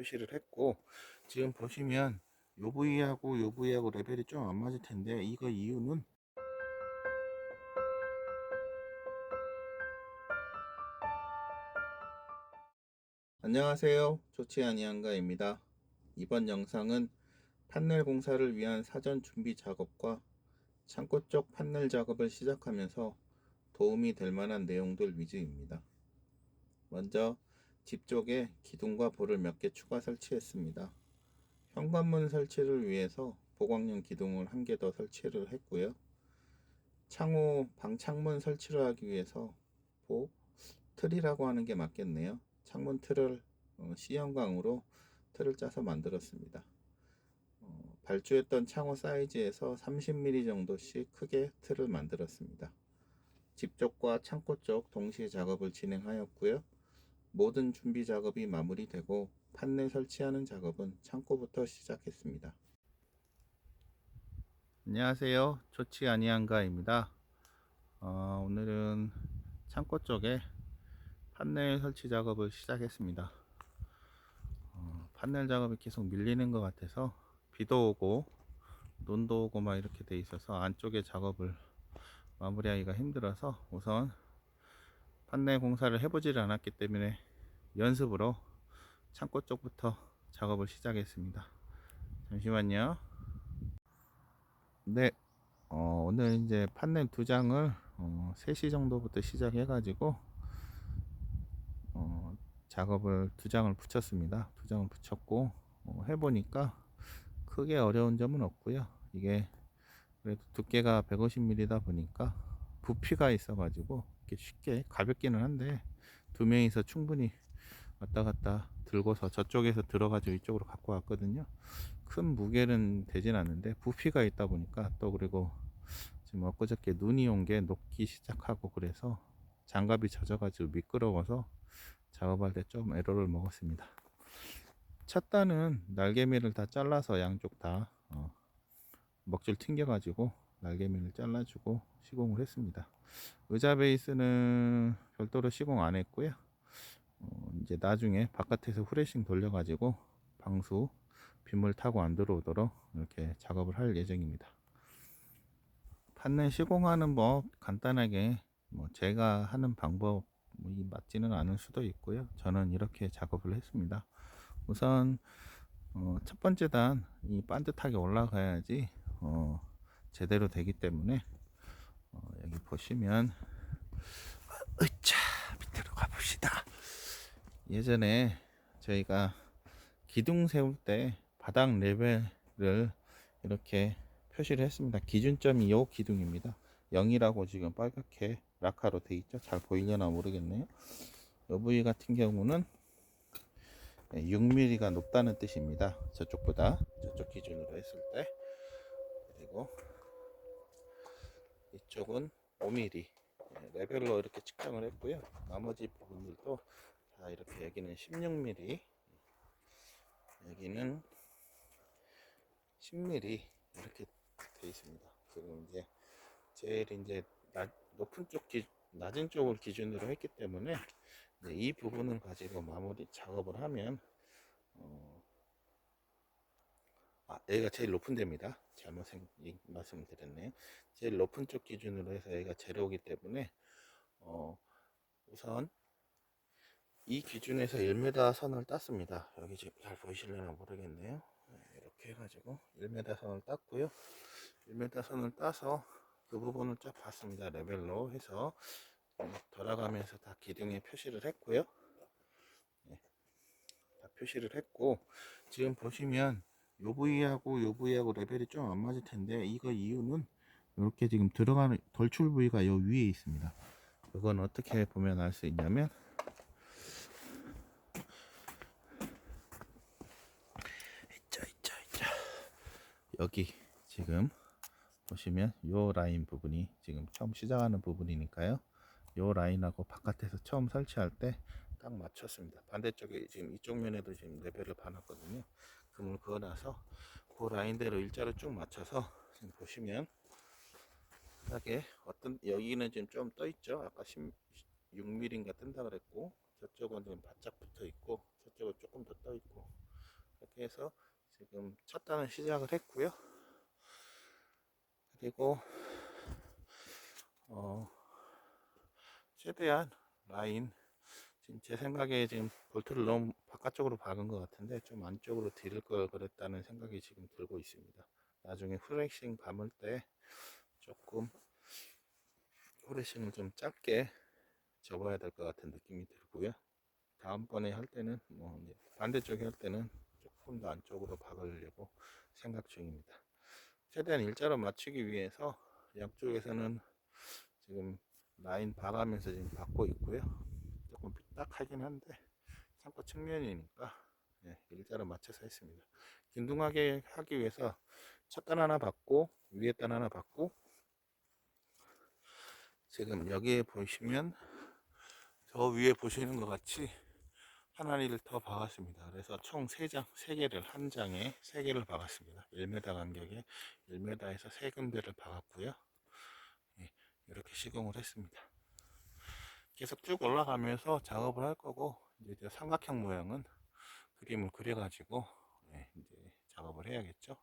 표시를 했고 지금 보시면 요 부위하고 요 부위하고 레벨이 좀 안 맞을 텐데 이거 이유는? 안녕하세요. 좋지 아니한가입니다. 이번 영상은 판넬 공사를 위한 사전 준비 작업과 창고 쪽 판넬 작업을 시작하면서 도움이 될 만한 내용들 위주입니다. 먼저 집 쪽에 기둥과 볼을 몇 개 추가 설치했습니다 현관문 설치를 위해서 보광용 기둥을 한 개 더 설치를 했고요 창호 방창문 설치를 하기 위해서 보 틀이라고 하는 게 맞겠네요 창문 틀을 어, C형광으로 틀을 짜서 만들었습니다. 어, 발주했던 창호 사이즈에서 30mm 정도씩 크게 틀을 만들었습니다. 집 쪽과 창고 쪽 동시에 작업을 진행하였고요. 모든 준비 작업이 마무리되고 판넬 설치하는 작업은 창고부터 시작했습니다. 안녕하세요. 좋지 아니한가입니다. 어, 오늘은 창고 쪽에 판넬 설치 작업을 시작했습니다. 어, 판넬 작업이 계속 밀리는 것 같아서 비도 오고 눈도 오고 막 이렇게 돼 있어서 안쪽에 작업을 마무리하기가 힘들어서 우선 판넬 공사를 해보지를 않았기 때문에 연습으로 창고 쪽부터 작업을 시작했습니다. 잠시만요. 네, 어, 오늘 이제 판넬 두 장을 어, 3시 정도부터 시작해가지고 어, 작업을 두 장을 붙였습니다. 두 장을 붙였고 어, 해보니까 크게 어려운 점은 없고요. 이게 그래도 두께가 150mm다 보니까 부피가 있어가지고 이렇게 쉽게 가볍기는 한데 두 명이서 충분히 왔다 갔다 들고서 저쪽에서 들어가지고 이쪽으로 갖고 왔거든요. 큰 무게는 되진 않는데 부피가 있다 보니까 또 그리고 지금 엊그저께 눈이 온 게 녹기 시작하고 그래서 장갑이 젖어가지고 미끄러워서 작업할 때 좀 에러를 먹었습니다. 첫 단은 날개미를 다 잘라서 양쪽 다 어, 먹줄 튕겨가지고 날개미를 잘라주고 시공을 했습니다. 의자 베이스는 별도로 시공 안 했고요. 어, 이제 나중에 바깥에서 후레싱 돌려가지고 방수 빗물 타고 안 들어오도록 이렇게 작업을 할 예정입니다. 판넬 시공하는 법 간단하게 뭐 제가 하는 방법 뭐 맞지는 않을 수도 있고요. 저는 이렇게 작업을 했습니다. 우선 어, 첫 번째 단 이 반듯하게 올라가야지 어, 제대로 되기 때문에 어, 여기 보시면 으차 밑으로 가봅시다. 예전에 저희가 기둥 세울 때 바닥 레벨을 이렇게 표시를 했습니다. 기준점이 이 기둥입니다. 0이라고 지금 빨갛게 라카로 돼 있죠. 잘 보이려나 모르겠네요. 이 부위 같은 경우는 6mm가 높다는 뜻입니다. 저쪽보다 저쪽 기준으로 했을 때 그리고 이쪽은 5mm 레벨로 이렇게 측정을 했고요. 나머지 부분들도 다 이렇게 여기는 16mm 여기는 10mm 이렇게 돼 있습니다. 그리고 이제 제일 이제 낮, 높은 쪽 기, 낮은 쪽을 기준으로 했기 때문에 이 부분을 가지고 마무리 작업을 하면 어, 아, 여기가 제일 높은 데입니다. 잘못 생, 말씀을 드렸네요. 제일 높은 쪽 기준으로 해서 여기가 제로이기 때문에 어, 우선 이 기준에서 1m 선을 땄습니다. 여기 지금 잘 보이실려나 모르겠네요. 네, 이렇게 해가지고 1m 선을 땄고요. 1m 선을 따서 그 부분을 쫙 봤습니다. 레벨로 해서 돌아가면서 다 기둥에 표시를 했고요. 네, 다 표시를 했고 지금 보시면 요 부위하고 요 부위하고 레벨이 좀 안 맞을 텐데 이거 이유는 이렇게 지금 들어가는 돌출 부위가 요 위에 있습니다. 그건 어떻게 보면 알 수 있냐면 있죠 있죠 있죠 여기 지금 보시면 요 라인 부분이 지금 처음 시작하는 부분이니까요. 요 라인하고 바깥에서 처음 설치할 때 딱 맞췄습니다. 반대쪽에 지금 이쪽 면에도 지금 레벨을 봐놨거든요 금을 그어놔서 그 라인대로 일자로 쭉 맞춰서 지금 보시면 하게 어떤 여기는 지금 좀 떠 있죠 아까 16mm인가 뜬다 그랬고 저쪽은 지금 바짝 붙어 있고 저쪽은 조금 더 떠 있고 지금 첫 단을 시작을 했고요. 그리고 어 최대한 라인 지금 제 생각에 지금 볼트를 너무 바깥쪽으로 박은 것 같은데 좀 안쪽으로 디를 걸 그랬다는 생각이 지금 들고 있습니다. 나중에 후레싱 감을 때 조금 후레싱을 좀 짧게 접어야 될 것 같은 느낌이 들고요. 다음번에 할 때는 뭐 반대쪽에 할 때는 조금 더 안쪽으로 박으려고 생각 중입니다. 최대한 일자로 맞추기 위해서 양쪽에서는 지금 라인 봐가면서 지금 받고 있고요. 조금 삐딱하긴 한데 참고 측면이니까 예, 일자로 맞춰서 했습니다. 균등하게 하기 위해서 첫 단 하나 받고 위에 단 하나 받고 지금 여기에 보시면 저 위에 보시는 것 같이 하나를 더 박았습니다. 그래서 총 3장, 3개를 한 장에 3개를 박았습니다. 1m 간격에 1m에서 3군데를 박았고요. 예, 이렇게 시공을 했습니다. 계속 쭉 올라가면서 작업을 할 거고 이제 저 삼각형 모양은 그림을 그려가지고 예, 이제 작업을 해야겠죠.